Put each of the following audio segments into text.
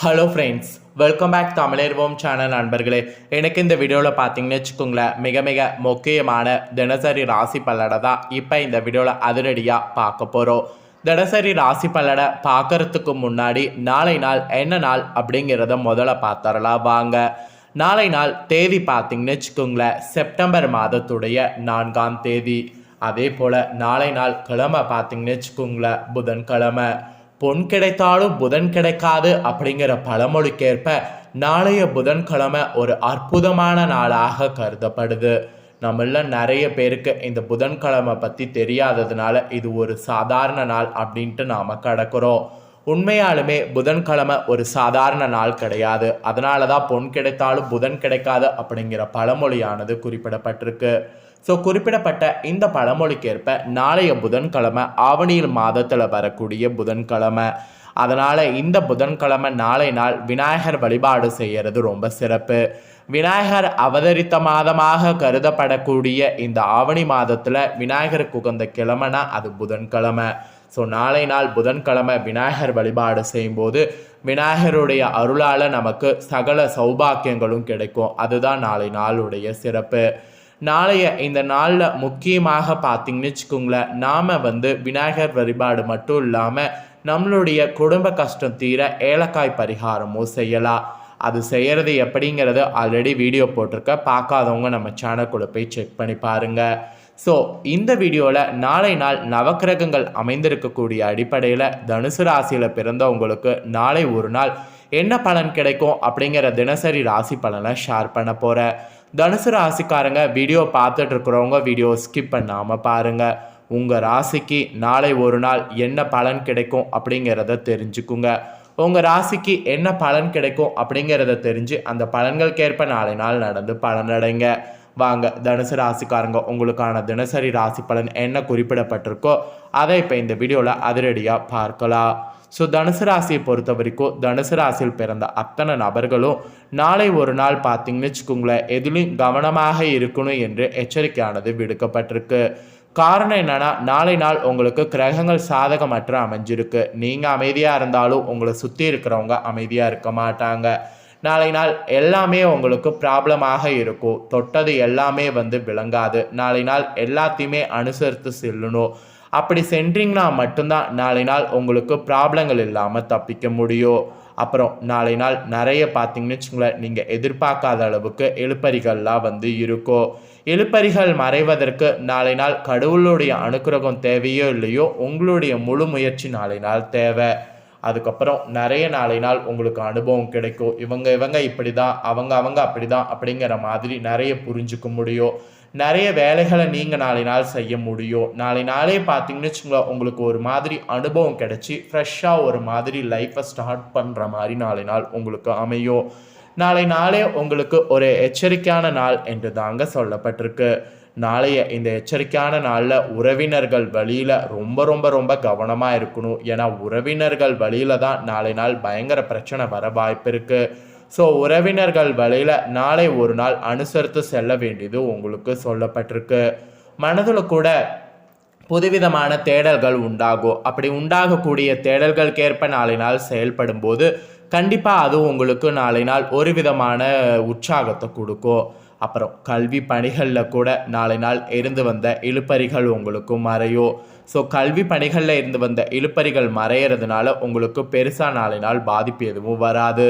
Hello friends welcome back தமிழர்வோம் channel நண்பர்களே. எனக்கு இந்த வீடியோவில் பார்த்தீங்கன்னு வச்சுக்கோங்களேன் மிக மிக முக்கியமான தினசரி ராசி பல்லடை தான் இப்போ இந்த வீடியோவில் அதிரடியாக பார்க்க போகிறோம் தினசரி ராசி பல்லடை பார்க்கறதுக்கு முன்னாடி நாளை நாள் என்ன நாள் அப்படிங்கிறத முதல்ல பார்த்தரலாம் வாங்க. நாளை நாள் தேதி பார்த்தீங்கன்னு வச்சுக்கோங்களேன் செப்டம்பர் மாதத்துடைய நான்காம் தேதி. அதே போல் நாளை நாள் கிழமை பார்த்தீங்கன்னு வச்சுக்கோங்களேன் புதன்கிழமை. பொன் கிடைத்தாலும் புதன் கிடைக்காது அப்படிங்கிற பழமொழிக்கேற்ப நாளைய புதன்கிழமை ஒரு அற்புதமான நாளாக கருதப்படுது. நம்மள நிறைய பேருக்கு இந்த புதன்கிழமை பற்றி தெரியாததுனால இது ஒரு சாதாரண நாள் அப்படின்ட்டு நாம் கடக்கிறோம். உண்மையாலுமே புதன்கிழமை ஒரு சாதாரண நாள் கிடையாது. அதனால தான் பொன் கிடைத்தாலும் புதன் கிடைக்காது அப்படிங்கிற பழமொழியானது குறிப்பிடப்பட்டிருக்கு. ஸோ குறிப்பிடப்பட்ட இந்த பழமொழிக்கேற்ப நாளைய புதன்கிழமை ஆவணியில் மாதத்தில் வரக்கூடிய புதன்கிழமை. அதனால் இந்த புதன்கிழமை நாளை நாள் விநாயகர் வழிபாடு செய்கிறது ரொம்ப சிறப்பு. விநாயகர் அவதரித்த மாதமாக கருதப்படக்கூடிய இந்த ஆவணி மாதத்தில் விநாயகருக்கு உகந்த கிழமைனா அது புதன்கிழமை. ஸோ நாளை நாள் புதன்கிழமை விநாயகர் வழிபாடு செய்யும்போது விநாயகருடைய அருளால் நமக்கு சகல சௌபாக்கியங்களும் கிடைக்கும். அதுதான் நாளை நாளுடைய சிறப்பு. நாளைய இந்த நாளில் முக்கியமாக பார்த்தீங்கன்னு வச்சுக்கோங்களேன் நாம் வந்து விநாயகர் வழிபாடு மட்டும் இல்லாமல் நம்மளுடைய குடும்ப கஷ்டம் தீர ஏலக்காய் பரிகாரமும் செய்யலாம். அது செய்கிறது எப்படிங்கிறது ஆல்ரெடி வீடியோ போட்டிருக்க. பார்க்காதவங்க நம்ம சேனல்குள்ளே போய் செக் பண்ணி பாருங்கள் ஸோ இந்த வீடியோவில் நாளை நாள் நவக்கிரகங்கள் அமைந்திருக்கக்கூடிய அடிப்படையில் தனுசு ராசியில் பிறந்தவங்களுக்கு நாளை ஒரு நாள் என்ன பலன் கிடைக்கும் அப்படிங்கிற தினசரி ராசி பலனை ஷேர் பண்ண போகிறேன் தனுசு ராசிக்காரங்க வீடியோ பார்த்துட்டு இருக்கிறவங்க வீடியோ ஸ்கிப் பண்ணாமல் பாருங்கள் உங்கள் ராசிக்கு நாளை ஒரு நாள் என்ன பலன் கிடைக்கும் அப்படிங்கிறத தெரிஞ்சுக்குங்க. உங்கள் ராசிக்கு என்ன பலன் கிடைக்கும் அப்படிங்கிறத தெரிஞ்சு அந்த பலன்களுக்கேற்ப நாளை நாள் நடந்து பலனடைங்க. வாங்க தனுசு ராசிக்காரங்க உங்களுக்கான தினசரி ராசி பலன் என்ன குறிப்பிடப்பட்டிருக்கோ அதை இப்போ இந்த வீடியோவில் அதிரடியாக பார்க்கலாம். ஸோ தனுசு ராசியை பொறுத்த வரைக்கும் தனுசு ராசியில் பிறந்த அத்தனை நபர்களும் நாளை ஒரு நாள் பார்த்தீங்கன்னு வச்சுக்கோங்களேன் எதிலும் கவனமாக இருக்கணும் என்று எச்சரிக்கையானது விடுக்கப்பட்டிருக்கு. காரணம் என்னன்னா நாளை நாள் உங்களுக்கு கிரகங்கள் சாதகமற்ற அமைஞ்சிருக்கு. நீங்கள் அமைதியாக இருந்தாலும் உங்களை சுற்றி இருக்கிறவங்க அமைதியாக இருக்க மாட்டாங்க. நாளை நாள் எல்லாமே உங்களுக்கு ப்ராப்ளமாக இருக்கும். தொட்டது எல்லாமே வந்து விளங்காது. நாளை நாள் எல்லாத்தையுமே அனுசரித்து செல்லணும். அப்படி சென்றீங்கன்னா மட்டும்தான் நாளை நாள் உங்களுக்கு ப்ராப்ளங்கள் இல்லாமல் தப்பிக்க முடியும் அப்புறம் நாளை நாள் நிறைய பார்த்தீங்கன்னு வச்சுங்களேன் நீங்கள் எதிர்பார்க்காத அளவுக்கு எழுப்பறிகள்லாம் வந்து இருக்கும் எழுப்பறிகள் மறைவதற்கு நாளை நாள் கடவுளுடைய அனுக்கிரகம் தேவையோ இல்லையோ? உங்களுடைய முழு முயற்சி நாளை நாள் தேவை. அதுக்கப்புறம் நிறைய நாளை நாள் உங்களுக்கு அனுபவம் கிடைக்கும். இவங்க இவங்க இப்படி தான் அவங்க அவங்க அப்படி தான் அப்படிங்கிற மாதிரி நிறைய புரிஞ்சுக்க முடியும். நிறைய வேலைகளை நீங்கள் நாளை நாள் செய்ய முடியும். நாளை நாளே பார்த்தீங்கன்னு வச்சுங்களேன் உங்களுக்கு ஒரு மாதிரி அனுபவம் கிடைச்சி ஃப்ரெஷ்ஷாக ஒரு மாதிரி லைஃப்பை ஸ்டார்ட் பண்ணுற மாதிரி நாளை நாள் உங்களுக்கு அமையும். நாளை நாளே உங்களுக்கு ஒரு எச்சரிக்கையான நாள் என்று தாங்க சொல்லப்பட்டிருக்கு. நாளைய இந்த எச்சரிக்கையான நாளில் உறவினர்கள் வழியில் ரொம்ப ரொம்ப ரொம்ப கவனமாக இருக்கணும். ஏன்னா உறவினர்கள் வழியில் தான் நாளை நாள் பயங்கர பிரச்சனை வர வாய்ப்பு இருக்குது ஸோ உறவினர்கள் வழியில் நாளை ஒரு நாள் அனுசரித்து செல்ல வேண்டியது உங்களுக்கு சொல்லப்பட்டிருக்கு. மனதில் கூட புதுவிதமான தேடல்கள் உண்டாகும். அப்படி உண்டாகக்கூடிய தேடல்களுக்கேற்ப நாளை நாள் செயல்படும் போது கண்டிப்பாக அது உங்களுக்கு நாளை நாள் ஒரு விதமான உற்சாகத்தை கொடுக்கும். அப்புறம் கல்வி பணிகளில் கூட நாளை நாள் இருந்து வந்த இழுப்பறிகள் உங்களுக்கு மறையும். ஸோ கல்வி பணிகளில் இருந்து வந்த இழுப்பறிகள் மறையிறதுனால உங்களுக்கு பெருசாக நாளை நாள் பாதிப்பு எதுவும் வராது.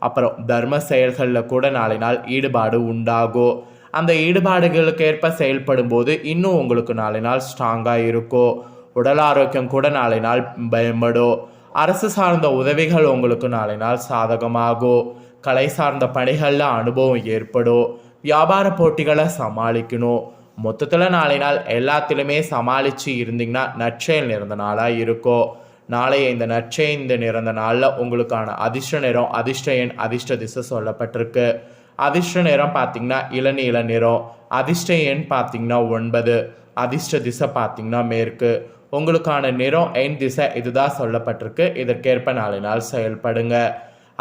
அப்புறம் தர்ம செயல்களில் கூட நாளை நாள் ஈடுபாடு உண்டாகும் அந்த ஈடுபாடுகளுக்கு ஏற்ப செயல்படும் போது இன்னும் உங்களுக்கு நாளை நாள் ஸ்ட்ராங்காக இருக்கும் உடல் ஆரோக்கியம் கூட நாளை நாள் பயன்படும் அரசு சார்ந்த உதவிகள் உங்களுக்கு நாளை நாள் சாதகமாகும் கலை சார்ந்த பணிகளில் அனுபவம் ஏற்படும் வியாபார போட்டிகளை சமாளிக்கணும் மொத்தத்தில் நாளை நாள் எல்லாத்திலுமே சமாளித்து இருந்தீங்கன்னா நற்செயல் நிறந்த நாளாக இருக்கும் நாளைய இந்த நற்செய்து நிறந்த நாளில் உங்களுக்கான அதிர்ஷ்ட நிறம் அதிர்ஷ்ட எண் அதிர்ஷ்ட திசை சொல்லப்பட்டிருக்கு. அதிர்ஷ்ட நிறம் பார்த்தீங்கன்னா இளநீல நிறம் அதிர்ஷ்ட எண் பார்த்தீங்கன்னா ஒன்பது அதிர்ஷ்ட திசை பார்த்தீங்கன்னா மேற்கு. உங்களுக்கான நிறம் எண் திசை இதுதான் சொல்லப்பட்டிருக்கு. இதற்கேற்ப நாளை நாள் செயல்படுங்க.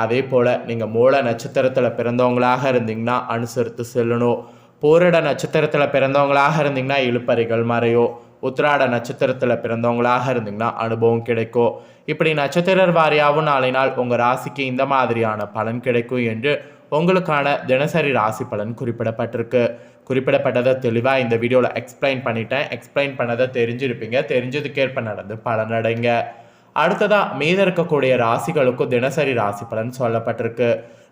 அதே போல் நீங்கள் மூல நட்சத்திரத்தில் பிறந்தவங்களாக இருந்தீங்கன்னா அனுசரித்து செல்லணும். பூரட நட்சத்திரத்தில் பிறந்தவங்களாக இருந்தீங்கன்னா இழுப்பறிகள் மறையும். உத்திராட நட்சத்திரத்தில் பிறந்தவங்களாக இருந்தீங்கன்னா அனுபவம் கிடைக்கும். இப்படி நட்சத்திரர் வாரியாகவும் நாளை நாள் உங்கள் ராசிக்கு இந்த மாதிரியான பலன் கிடைக்கும் என்று உங்களுக்கான தினசரி ராசி பலன் குறிப்பிடப்பட்டிருக்கு. குறிப்பிடப்பட்டதை தெளிவாக இந்த வீடியோவில் எக்ஸ்பிளைன் பண்ணிட்டேன். எக்ஸ்பிளைன் பண்ணதை தெரிஞ்சிருப்பீங்க. தெரிஞ்சதுக்கேற்ப நடந்து பலனடைங்க அடுத்ததாக மீத இருக்கக்கூடிய ராசிகளுக்கும் தினசரி ராசி பலன் சொல்லப்பட்டிருக்கு.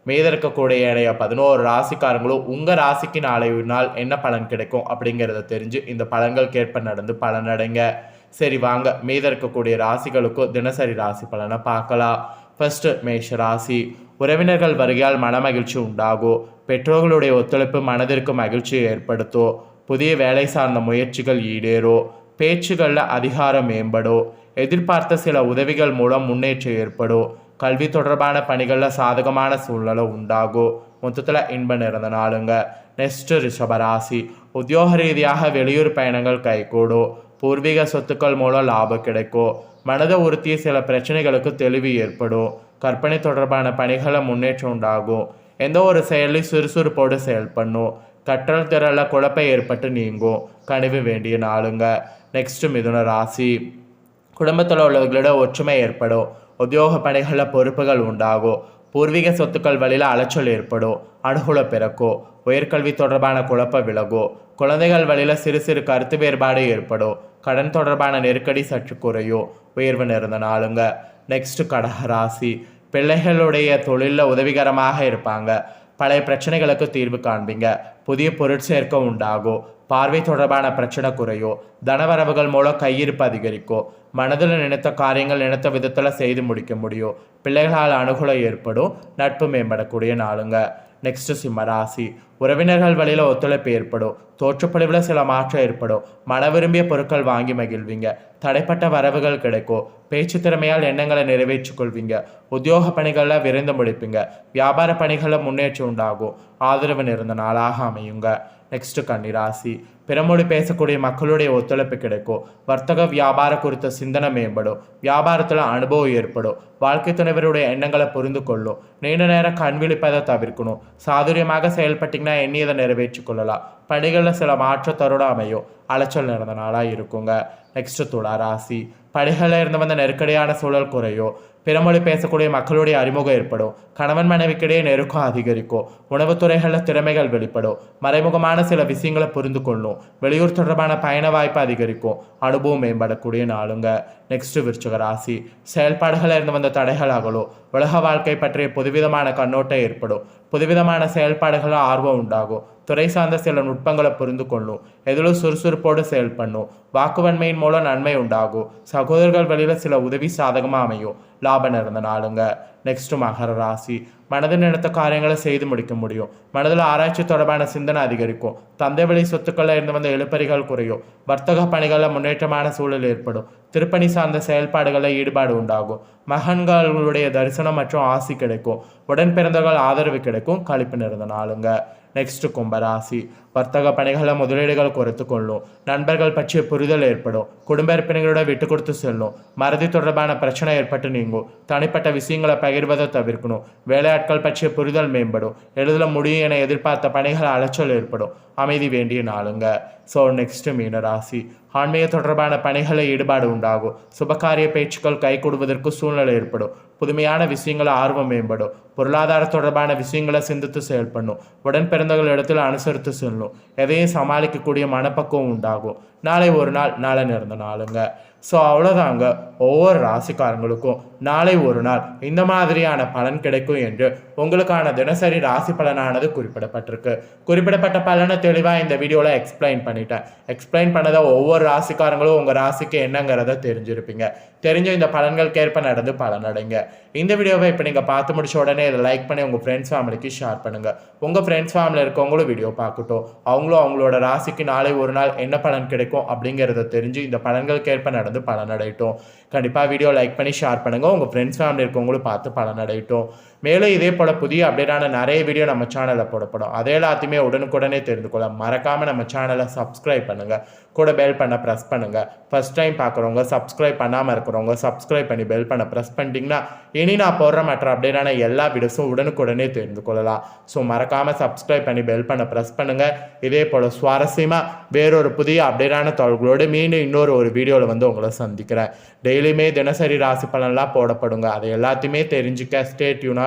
மீத இருக்கக்கூடிய பதினோரு ராசிக்காரங்களும் உங்கள் ராசிக்கு நாளை நாள் என்ன பலன் கிடைக்கும் அப்படிங்கிறத தெரிஞ்சு இந்த பலன்களுக்கேற்ப நடந்து பலனடைங்க சரி வாங்க. மீத இருக்கக்கூடிய ராசிகளுக்கும் தினசரி ராசி பலனை பார்க்கலாம். ஃபர்ஸ்ட் மேஷ ராசி. உறவினர்கள் வருகையால் மனமகிழ்ச்சி உண்டாகும் பெற்றோர்களுடைய ஒத்துழைப்பு மனதிற்கு மகிழ்ச்சியை ஏற்படுத்தும் புதிய வேலை சார்ந்த முயற்சிகள் ஈடேறும் பேச்சுகளில் அதிகாரம் மேம்படும் எதிர்பார்த்த சில உதவிகள் மூலம் முன்னேற்றம் ஏற்படும் கல்வி தொடர்பான பணிகளில் சாதகமான சூழ்நிலை உண்டாகும் மொத்தத்தில் இன்பம் நிறந்த நாளுங்க. நெக்ஸ்ட் ரிஷபராசி உத்தியோக ரீதியாக வெளியூர் பயணங்கள் கைகூடும் பூர்வீக சொத்துக்கள் மூலம் லாபம் கிடைக்கும் மனதை உறுத்திய சில பிரச்சனைகளுக்கு தெளிவு ஏற்படும் கற்பனை தொடர்பான பணிகளை முன்னேற்றம் உண்டாகும் எந்த ஒரு செயலையும் சுறுசுறுப்போடு செயல்படணும் கற்றல் திறனில் குழப்பம் ஏற்பட்டு நீங்கும் கனிவு வேண்டிய நாளுங்க. நெக்ஸ்ட் மிதுன ராசி. குடும்பத்தில் உள்ளவர்களிட ஒற்றுமை ஏற்படும். உத்தியோக பணிகளில் பொறுப்புகள் உண்டாகும் பூர்வீக சொத்துக்கள் வழியில் அலைச்சல் ஏற்படும் அனுகூல பிறக்கும் உயர்கல்வி தொடர்பான குழப்பம் விலகும் குழந்தைகள் வழியில் சிறு சிறு கருத்து வேறுபாடு ஏற்படும் கடன் தொடர்பான நெருக்கடி சற்று குறையும் உயர்வு நிறந்த நாளுங்க. நெக்ஸ்ட் கடகராசி பிள்ளைகளுடைய தொழிலில் உதவிகரமாக இருப்பாங்க. பழைய பிரச்சனைகளுக்கு தீர்வு காண்பீங்க. புதிய பொருட்சேர்க்கம் உண்டாகும் பார்வை தொடர்பான பிரச்சனை குறையோ தனவரவுகள் மூலம் கையிருப்பு அதிகரிக்கோ மனதில் நினைத்த காரியங்கள் நினைத்த விதத்தில் செய்து முடிக்க முடியும் பிள்ளைகளால் அனுகூலம் ஏற்படும் நட்பு மேம்படக்கூடிய நாளுங்க. நெக்ஸ்ட் சிம்மராசி உறவினர்கள் வழியில் ஒத்துழைப்பு ஏற்படும் தோற்றுப்பொழிவில் சில மாற்றம் ஏற்படும் மன விரும்பிய பொருட்கள் வாங்கி மகிழ்வீங்க தடைப்பட்ட வரவுகள் கிடைக்கும் பேச்சு திறமையால் எண்ணங்களை நிறைவேற்றிக் கொள்வீங்க உத்தியோக பணிகளில் விரைந்து முடிப்பீங்க வியாபார பணிகளில் முன்னேற்றம் உண்டாகும் ஆதரவு நிறந்த நாளாக அமையுங்க. நெக்ஸ்ட் கன்னிராசி. பிறமொழி பேசக்கூடிய மக்களுடைய ஒத்துழைப்பு கிடைக்கும். வர்த்தக வியாபாரம் குறித்த சிந்தனை மேம்படும். வியாபாரத்தில் அனுபவம் ஏற்படும். வாழ்க்கை துணைவருடைய எண்ணங்களை புரிந்து கொள்ளும். நீண்ட நேரம் கண் விழிப்பதை தவிர்க்கணும். சாதுரியமாக செயல்பட்டீங்கன்னா எண்ணியதை நிறைவேற்றிக் கொள்ளலாம். பணிகளில் சில மாற்ற தருணம் அமையும். அலைச்சல் நடந்த நாளாக இருக்குங்க. நெக்ஸ்ட் துளா ராசி பணிகளில் இருந்து வந்த நெருக்கடியான சூழல் குறையும். பிறமொழி பேசக்கூடிய மக்களுடைய அறிமுகம் ஏற்படும். கணவன் மனைவிக்கிடையே நெருக்கம் அதிகரிக்கும். உணவுத்துறைகளில் திறமைகள் வெளிப்படும். மறைமுகமான சில விஷயங்களை புரிந்து கொள்ளும். வெளியூர் தொடர்பான பயண வாய்ப்பு அதிகரிக்கும். அனுபவம் மேம்படக்கூடிய நாளுங்க. நெக்ஸ்ட் விருச்சக ராசி. செயல்பாடுகளில் இருந்து வந்த தடைகள் அகலும். உலக வாழ்க்கை பற்றிய புதுவிதமான கண்ணோட்டம் ஏற்படும். புதுவிதமான செயல்பாடுகளில் ஆர்வம் உண்டாகும். துறை சார்ந்த சில நுட்பங்களை புரிந்து கொள்ளும் எதிலும் சுறுசுறுப்போடு செயல்படணும் வாக்குவன்மையின் மூலம் நன்மை உண்டாகும் சகோதரர்கள் வழியில் சில உதவி சாதகமாக அமையும் லாபம் நிறந்த நாளுங்க. நெக்ஸ்ட் மகர ராசி. மனதில் நினைத்த காரியங்களை செய்து முடிக்க முடியும் மனதில் ஆராய்ச்சி தொடர்பான சிந்தனை அதிகரிக்கும். தந்தை வழி சொத்துக்களில் இருந்து வந்த எழுப்பறிகள் குறையும் வர்த்தக பணிகளில் முன்னேற்றமான சூழல் ஏற்படும். திருப்பணி சார்ந்த செயல்பாடுகளில் ஈடுபாடு உண்டாகும் மகன்களுடைய தரிசனம் மற்றும் ஆசி கிடைக்கும். உடன் பிறந்தவர்கள் ஆதரவு கிடைக்கும். கழிப்பு நிறந்த நாளுங்க. நெக்ஸ்ட் கும்பராசி. வர்த்தக பணிகளில் முதலீடுகள் குறைத்து கொள்ளும். நண்பர்கள் பற்றிய புரிதல் ஏற்படும். குடும்ப உறுப்பினர்களோட விட்டு கொடுத்து செல்லும். மறதி தொடர்பான பிரச்சனை ஏற்பட்டு நீங்கும். தனிப்பட்ட விஷயங்களை பகிர்வதை தவிர்க்கணும். வேலையாட்கள் பற்றிய புரிதல் மேம்படும். எழுதல முடியும் என எதிர்பார்த்த பணிகள் அலைச்சல் ஏற்படும். அமைதி வேண்டிய நாளுங்க. ஸோ நெக்ஸ்ட் மீனராசி ஆன்மீக தொடர்பான பணிகளை ஈடுபாடு உண்டாகும். சுபகாரிய பேச்சுக்கள் கைகூடுவதற்கு சூழ்நிலை ஏற்படும். புதுமையான விஷயங்களை ஆர்வம் மேம்படும். பொருளாதார தொடர்பான விஷயங்களை சிந்தித்து செயல்படணும் உடன் பிறந்தவர்கள் இடத்துல அனுசரித்து செல்லணும் எதையும் சமாளிக்கக்கூடிய மனப்பக்குவம் உண்டாகும். நாளை ஒரு நாள் நாளை நிறந்த நாளுங்க. ஸோ அவ்வளோதாங்க ஒவ்வொரு ராசிக்காரங்களுக்கும் நாளை ஒரு நாள் இந்த மாதிரியான பலன் கிடைக்கும் என்று உங்களுக்கான தினசரி ராசி பலனானது குறிப்பிடப்பட்டிருக்கு. குறிப்பிடப்பட்ட பலனை தெளிவாக இந்த வீடியோவில் எக்ஸ்பிளைன் பண்ணிட்டேன். எக்ஸ்பிளைன் பண்ணதை ஒவ்வொரு ராசிக்காரங்களும் உங்கள் ராசிக்கு என்னங்கிறத தெரிஞ்சிருப்பீங்க. தெரிஞ்ச இந்த பலன்களுக்கேற்ப நடந்து பலனடைங்க. இந்த வீடியோவை இப்போ நீங்கள் பார்த்து முடிச்ச உடனே இதை லைக் பண்ணி உங்கள் ஃப்ரெண்ட்ஸ் ஃபேமிலிக்கு ஷேர் பண்ணுங்கள் உங்கள் ஃப்ரெண்ட்ஸ் ஃபேமிலியில் இருக்கவங்களும் வீடியோ பார்க்கட்டும். அவங்களும் அவங்களோட ராசிக்கு நாளை ஒரு நாள் என்ன பலன் கிடைக்கும் அப்படிங்கிறத தெரிஞ்சு இந்த பலன்களுக்கேற்ப நடந்து பலனடையட்டும். கண்டிப்பாக வீடியோ லைக் பண்ணி ஷேர் பண்ணுங்கள் உங்கள் ஃப்ரெண்ட்ஸ் ஃபேமிலி இருக்கவங்களும் பார்த்து பலனடையட்டும். மேலும் இதே போல் புதிய அப்டேட்டான நிறைய வீடியோ நம்ம சேனலில் போடப்படும். அதே எல்லாத்தையுமே உடனுக்குடனே தெரிந்து கொள்ள மறக்காமல் நம்ம சேனலை சப்ஸ்கிரைப் பண்ணுங்கள் கூட பெல் பண்ண ப்ரெஸ் பண்ணுங்கள் ஃபஸ்ட் டைம் பார்க்குறவங்க சப்ஸ்கிரைப் பண்ணாமல் இருக்கிறவங்க சப்ஸ்கிரைப் பண்ணி பெல் பண்ண ப்ரெஸ் பண்ணிட்டீங்கன்னா இனி நான் போடுற மற்ற அப்டேட்டான எல்லா வீடியோஸும் உடனுக்குடனே தெரிந்து கொள்ளலாம் ஸோ மறக்காமல் சப்ஸ்கிரைப் பண்ணி பெல் பண்ண ப்ரெஸ் பண்ணுங்கள் இதே போல் சுவாரஸ்யமாக வேறொரு புதிய அப்டேட்டான தகவல்களோடு மீண்டும் இன்னொரு ஒரு வீடியோவில் வந்து உங்களை சந்திக்கிறேன். டெய்லியுமே தினசரி ராசி பலன்லாம் போடப்படுங்க. அதை எல்லாத்தையுமே தெரிஞ்சுக்க ஸ்டே டியூனாக